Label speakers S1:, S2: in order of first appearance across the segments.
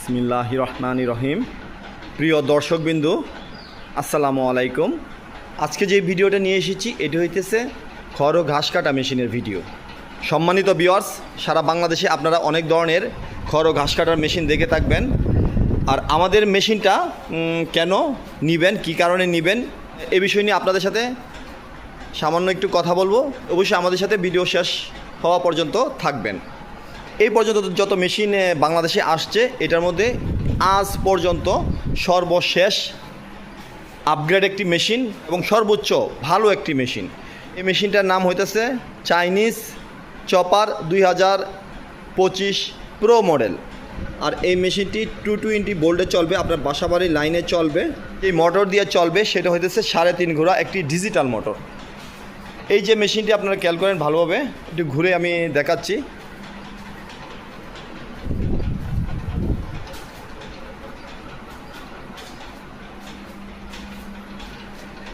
S1: বিসমিল্লাহ রহমান রহিম। প্রিয় দর্শকবিন্দু, আসসালামু আলাইকুম। আজকে যে ভিডিওটা নিয়ে এসেছি, এটি হইতেছে খড় ও ঘাস কাটা মেশিনের ভিডিও। সম্মানিত বিয়ার্স সারা বাংলাদেশে আপনারা অনেক ধরনের খড় ও ঘাস কাটার মেশিন দেখে থাকবেন। আর আমাদের মেশিনটা কেন নিবেন, কি কারণে নিবেন, এ বিষয় নিয়ে আপনাদের সাথে সামান্য একটু কথা বলব। অবশ্যই আমাদের সাথে ভিডিও শেষ হওয়া পর্যন্ত থাকবেন। এই পর্যন্ত যত মেশিন বাংলাদেশে আসছে, এটার মধ্যে আজ পর্যন্ত সর্বশেষ আপগ্রেড একটি মেশিন এবং সর্বোচ্চ ভালো একটি মেশিন। এই মেশিনটার নাম হইতেছে চাইনিজ চপার দুই হাজার পঁচিশ প্রো মডেল আর এই মেশিনটি টু টোয়েন্টি বোল্ডে চলবে, আপনার বাসাবাড়ির লাইনে চলবে এই মোটর দিয়ে চলবে, সেটা হইতেছে সাড়ে তিন ঘোড়া একটি ডিজিটাল মোটর এই যে মেশিনটি আপনারা খেয়াল করেন ভালোভাবে, একটু ঘুরে আমি দেখাচ্ছি।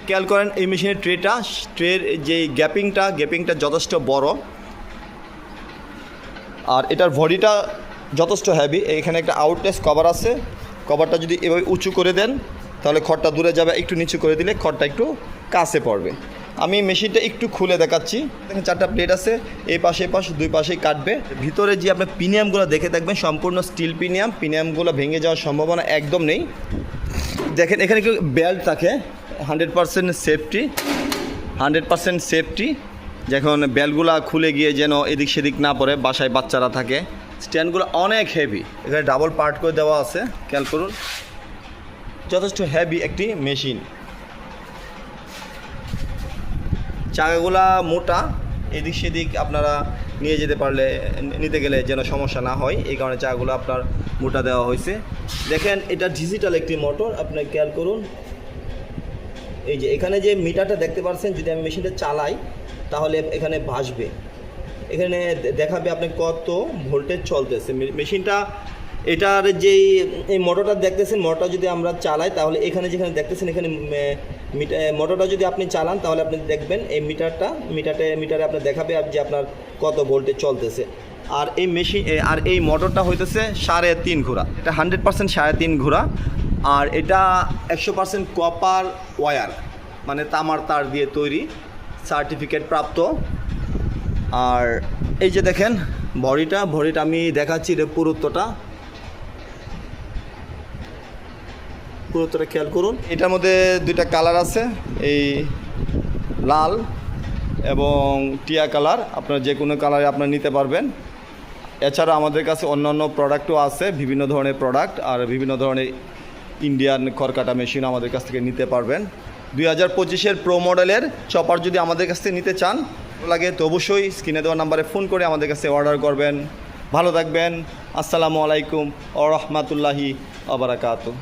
S1: খেয়াল করেন, এই মেশিনের ট্রেটা ট্রের যে গ্যাপিংটা গ্যাপিংটা যথেষ্ট বড়। আর এটার বডিটা যথেষ্ট হ্যাভি এখানে একটা আউটলেস কভার আছে। কভারটা যদি এভাবে উঁচু করে দেন, তাহলে খড়টা দূরে যাবে, একটু নিচু করে দিলে খড়টা একটু কাছে পড়বে। আমি মেশিনটা একটু খুলে দেখাচ্ছি। দেখেন চারটা প্লেট আছে, এই পাশে এই পাশে, দুই পাশেই কাটবে। ভিতরে যে আপনার পিনিয়ামগুলো দেখে থাকবেন, সম্পূর্ণ স্টিল পিনিয়াম। পিনিয়ামগুলো ভেঙে যাওয়ার সম্ভাবনা একদম নেই। দেখেন, এখানে একটু বেল্ট থাকে। Hundred percent safety, hundred percent safety, যখন বেলগুলা খুলে গিয়ে যেন এদিক সেদিক না পড়ে, বাসায় বাচ্চারা থাকে। স্ট্যান্ডগুলো অনেক হেভি এখানে ডাবল পার্ট করে দেওয়া আছে, খেয়াল করুন। যথেষ্ট হেভি একটি মেশিন চাকাগুলা মোটা, এদিক সেদিক আপনারা নিয়ে যেতে পারলে, নিতে গেলে যেন সমস্যা না হয়। এই কারণে চাকাগুলো আপনার মোটা দেওয়া হয়েছে। দেখেন, এটা ডিজিটাল একটি মোটর আপনি খেয়াল করুন। এই যে এখানে যে মিটারটা দেখতে পাচ্ছেন, যদি আমি মেশিনটা চালাই, তাহলে এখানে ভাসবে। এখানে দেখাবে আপনি কত ভোল্টেজ চলতেছে। মেশিনটা, এটার যেই, এই মোটরটা দেখতেছেন, মোটরটা যদি আমরা চালাই, তাহলে এখানে যেখানে দেখতেছেন, এখানে মিটার, মোটরটা যদি আপনি চালান, তাহলে আপনি দেখবেন এই মিটারটা মিটারে মিটারে আপনার দেখাবে যে আপনার কত ভোল্টেজ চলতেছে। আর এই মেশিন আর এই মোটরটা হইতেছে সাড়ে তিন ঘোড়া। এটা হান্ড্রেড পার্সেন্ট সাড়ে তিন ঘোড়া। আর এটা একশো পার্সেন্ট কপার ওয়ার মানে তামার তার দিয়ে তৈরি সার্টিফিকেট প্রাপ্ত। আর এই যে দেখেন ভরিটা ভরিটা আমি দেখাচ্ছি এটা পুরুত্বটা। পুরুত্বটা খেয়াল করুন। এটার মধ্যে দুইটা কালার আছে, এই লাল এবং টিয়া কালার। আপনার যে কোনো কালারে আপনার নিতে পারবেন। এছাড়া আমাদের কাছে অন্যান্য প্রোডাক্টও আছে, বিভিন্ন ধরনের প্রোডাক্ট আর বিভিন্ন ধরনের ইন্ডিয়ান খড়কাটা মেশিন আমাদের কাছ থেকে নিতে পারবেন। দুই হাজার পঁচিশের প্রো মডেলের চপার যদি আমাদের কাছ থেকে নিতে চান, লাগে তো অবশ্যই স্ক্রিনে দেওয়া নাম্বারে ফোন করে আমাদের কাছে অর্ডার করবেন। ভালো থাকবেন। আসসালামু আলাইকুম ও রহমাতুল্লাহি আবরাকাতু